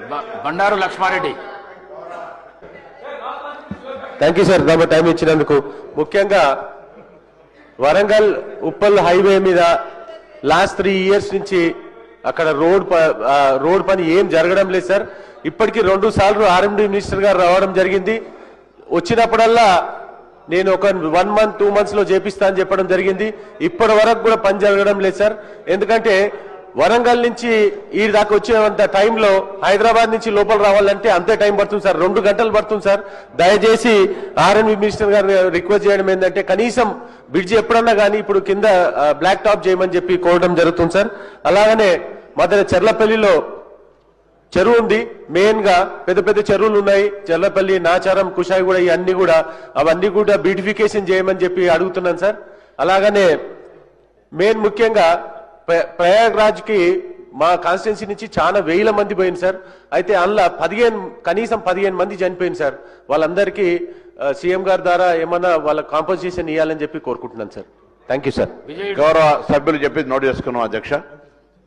బ- Bandaru Laxma Reddy. Thank you sir తమ time ఇచ్చినందుకు. ముఖ్యంగా వరంగల్ ఉప్పల్ హైవే మీద లాస్ట్ త్రీ ఇయర్స్ నుంచి అక్కడ రోడ్ ప- రోడ్ పని ఏం జరగడం లేదు సార్. ఇప్పటికీ రెండు సార్లు ఆర్ఎండి మినిస్టర్ గారు రావడం జరిగింది. వచ్చినప్పుడల్లా నేను ఒక వన్ మంత్ టూ మంత్స్లో చేపిస్తా అని చెప్పడం జరిగింది. ఇప్పటి వరకు కూడా పని జరగడం లేదు సార్. ఎందుకంటే వరంగల్ నుంచి ఈ దాకా వచ్చేంత టైంలో హైదరాబాద్ నుంచి లోపల రావాలంటే అంతే టైం పడుతుంది సార్. రెండు గంటలు పడుతుంది సార్. దయచేసి ఆర్ఎన్బి మినిస్టర్ గారిని రిక్వెస్ట్ చేయడం ఏంటంటే కనీసం బ్రిడ్జ్ ఎప్పుడన్నా కానీ ఇప్పుడు కింద బ్లాక్ టాప్ చేయమని చెప్పి కోరడం జరుగుతుంది సార్. అలాగనే మా దగ్గర చెర్లపల్లిలో చెరువు ఉంది. మెయిన్గా పెద్ద పెద్ద చెరువులు ఉన్నాయి. చెర్లపల్లి నాచారం కుషాయి కూడా ఇవన్నీ కూడా అవన్నీ కూడా బ్యూటిఫికేషన్ చేయమని చెప్పి అడుగుతున్నాను సార్. అలాగనే మెయిన్ ముఖ్యంగా ప్ర- ప్రయాగ్రాజ్కి మా కాన్స్టిట్యున్సీ నుంచి చాలా వేల మంది పోయింది సార్. అయితే అందులో పదిహేను కనీసం పదిహేను మంది చనిపోయింది సార్. వాళ్ళందరికీ సీఎం గారి ద్వారా ఏమన్నా వాళ్ళ కాంపన్సేషన్ ఇవ్వాలని చెప్పి కోరుకుంటున్నాను సార్. థ్యాంక్ యూ సార్ గౌరవ సభ్యులు చెప్పింది నోట్ చేసుకున్నాం అధ్యక్ష.